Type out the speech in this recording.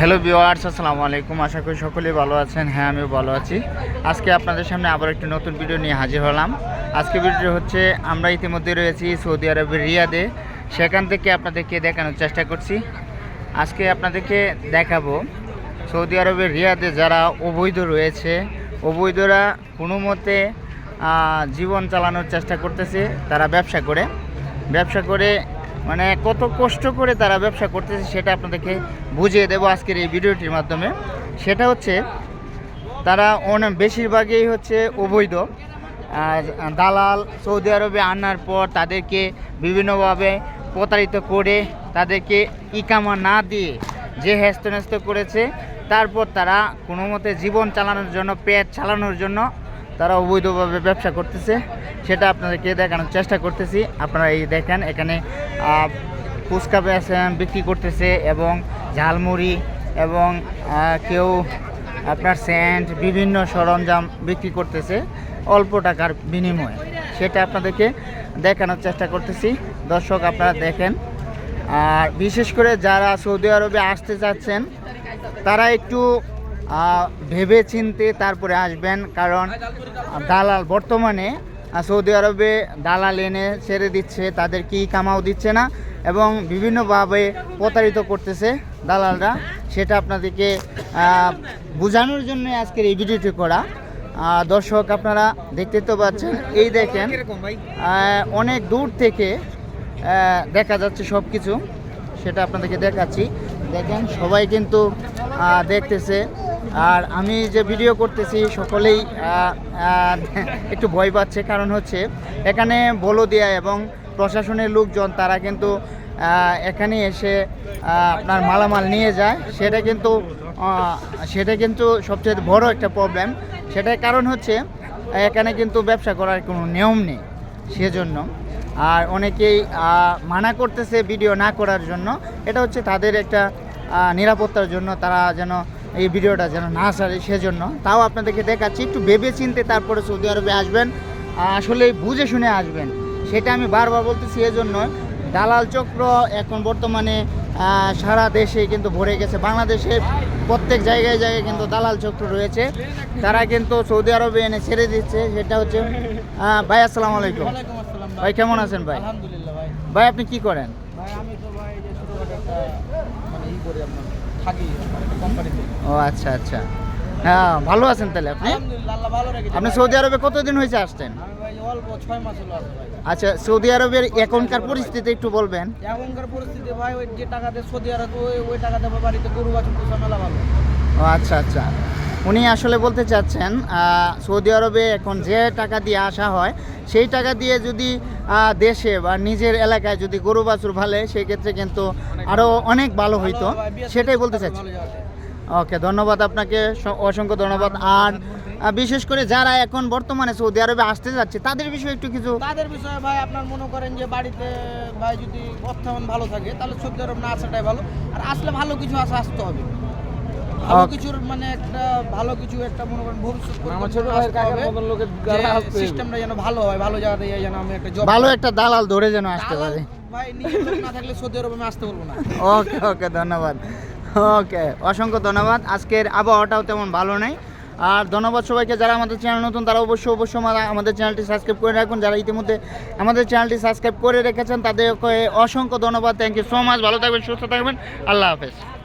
Hello viewers আসসালামু আলাইকুম। আশা করি সকলেই ভালো আছেন। হ্যাঁ আমিও ভালো আছি। আজকে আপনাদের সামনে আবার একটি নতুন ভিডিও নিয়ে হাজির হলাম। আজকে ভিডিও হচ্ছে, আমরা ইতিমধ্যে রয়েছি সৌদি আরবের রিয়াদে। সেখান থেকে আপনাদেরকে দেখানোর চেষ্টা করছি। আজকে আপনাদেরকে দেখাবো, সৌদি আরবের রিয়াদে যারা অবৈধ রয়েছে, অবৈধরা কোনো মতে জীবন চালানোর চেষ্টা করতেছে, তারা ব্যবসা করে। ব্যবসা করে মানে কত কষ্ট করে তারা ব্যবসা করতেছে সেটা আপনাদেরকে বুঝিয়ে দেবো আজকের এই ভিডিওটির মাধ্যমে। সেটা হচ্ছে, তারা অনেক বেশিরভাগই হচ্ছে অবৈধ। দালাল সৌদি আরবে আনার পর তাদেরকে বিভিন্নভাবে প্রতারিত করে তাদেরকে ইকামা না দিয়ে যে হ্যাস্ত করেছে, তারপর তারা কোনো মতে জীবন চালানোর জন্য, পেট চালানোর জন্য তারা অবৈধভাবে ব্যবসা করতেছে, সেটা আপনাদেরকে দেখানোর চেষ্টা করতেছি। আপনারা এই দেখেন, এখানে ফুচকা বিক্রি করতেছে এবং ঝালমুড়ি এবং কেউ আপনার স্যান্ড, বিভিন্ন সরঞ্জাম বিক্রি করতেছে অল্প টাকার বিনিময়ে। সেটা আপনাদেরকে দেখানোর চেষ্টা করতেছি। দর্শক, আপনারা দেখেন। আর বিশেষ করে যারা সৌদি আরবে আসতে চাচ্ছেন, তারা একটু ভেবে চিনতে তারপরে আসবেন কারণ দালাল বর্তমানে সৌদি আরবে দালাল এনে ছেড়ে দিচ্ছে তাদের কি কামাও দিচ্ছে না এবং বিভিন্নভাবে প্রতারিত করতেছে দালালরা। সেটা আপনাদেরকে বোঝানোর জন্য আজকের এই ভিডিওটি করা। দর্শক আপনারা দেখতে তো পাচ্ছেন এই দেখেন অনেক দূর থেকে দেখা যাচ্ছে সব কিছু সেটা আপনাদেরকে দেখাচ্ছি। দেখেন সবাই কিন্তু দেখতেছে। আর আমি যে ভিডিও করতেছি সকলেই একটু ভয় পাচ্ছে। কারণ হচ্ছে, এখানে বলদিয়া এবং প্রশাসনের লোকজন, তারা কিন্তু এখানে এসে আপনার মালামাল নিয়ে যায়। সেটা কিন্তু সেটা কিন্তু সবচেয়ে বড় একটা প্রবলেম সেটার কারণ হচ্ছে, এখানে কিন্তু ব্যবসা করার কোনো নিয়ম নেই, সেজন্য। আর অনেকেই মানা করতেছে ভিডিও না করার জন্য। এটা হচ্ছে তাদের একটা নিরাপত্তার জন্য তারা যেন এই ভিডিওটা যেন না সারে সেজন্য। তাও আপনাদেরকে দেখাচ্ছি একটু ভেবে চিনতে তারপরে সৌদি আরবে আসবেন আসলে বুঝে শুনে আসবেন। সেটা আমি বারবার বলতেছি এজন্য দালাল চক্র এখন বর্তমানে সারা দেশে কিন্তু ভরে গেছে। বাংলাদেশে প্রত্যেক জায়গায় জায়গায় কিন্তু দালাল চক্র রয়েছে। তারা কিন্তু সৌদি আরবে এনে ছেড়ে দিচ্ছে। সেটা হচ্ছে ভাই আসসালামু আলাইকুম। ভাই। কেমন আছেন ভাই? ভাই। আপনি কি করেন? ভাই আমি তো ভাই থাকি কোম্পানিতে ও আচ্ছা আচ্ছা। হ্যাঁ ভালো আছেন তাহলে আপনি? আলহামদুলিল্লাহ ভালো রেখেছে আপনি সৌদি আরবে কতদিন হয়েছে আসছেন? আচ্ছা সৌদি আরবের এখনকার পরিস্থিতি একটু বলবেন। এখনকার পরিস্থিতি ভাই ওই যে টাকা দিয়ে সৌদি আরব ওই টাকাতে আমার বাড়িতে গরু বাছুর পোষা মেলা ভালো। ও আচ্ছা আচ্ছা। উনি আসলে বলতে চাচ্ছেন সৌদি আরবে এখন যে টাকা দিয়ে আসা হয়, সেই টাকা দিয়ে যদি দেশে বা নিজের এলাকায় যদি গরু বাছুর ভালে সেই ক্ষেত্রে কিন্তু আরও অনেক ভালো হইতো। সেটাই বলতে চাচ্ছি। ওকে, ধন্যবাদ আপনাকে অসংখ্য ধন্যবাদ। আর বিশেষ করে যারা এখন বর্তমানে সৌদি আরবে আসতে যাচ্ছে, তাদের বিষয়ে একটু কিছু তাদের বিষয়ে ভাই আপনার মনে করেন যে বাড়িতে ভাই যদি অর্থায়ন ভালো থাকে, তাহলে সৌদি আরব না আসাটাই ভালো। আর আসলে ভালো কিছু আসা আসতে হবে। ভালো কিছুর মানে একটা ভালো কিছু একটা মনে করেন ভবিষ্যৎ আমার ছোট ভাইয়ের কাকার মতন লোকের সিস্টেমটা যেন ভালো হয় ভালো জায়গাতে যেন আমি একটা জব ভালো একটা দালাল ধরে যেন আসতে পারে। ভাই নিজের লোক না থাকলে সৌদি আরবে আমি আসতে পারব না। ওকে ওকে ধন্যবাদ। ওকে অসংখ্য ধন্যবাদ। আজকের আবহাওয়াটাও তেমন ভালো নেই। আর ধন্যবাদ সবাইকে যারা আমাদের চ্যানেল নতুন তারা অবশ্যই অবশ্যই আমা- আমাদের চ্যানেলটি সাবস্ক্রাইব করে রাখুন। যারা ইতিমধ্যে আমাদের চ্যানেলটি সাবস্ক্রাইব করে রেখেছেন তাদেরকে অসংখ্য ধন্যবাদ। থ্যাংক ইউ সো মাচ ভালো থাকবেন সুস্থ থাকবেন। আল্লাহ হাফেজ।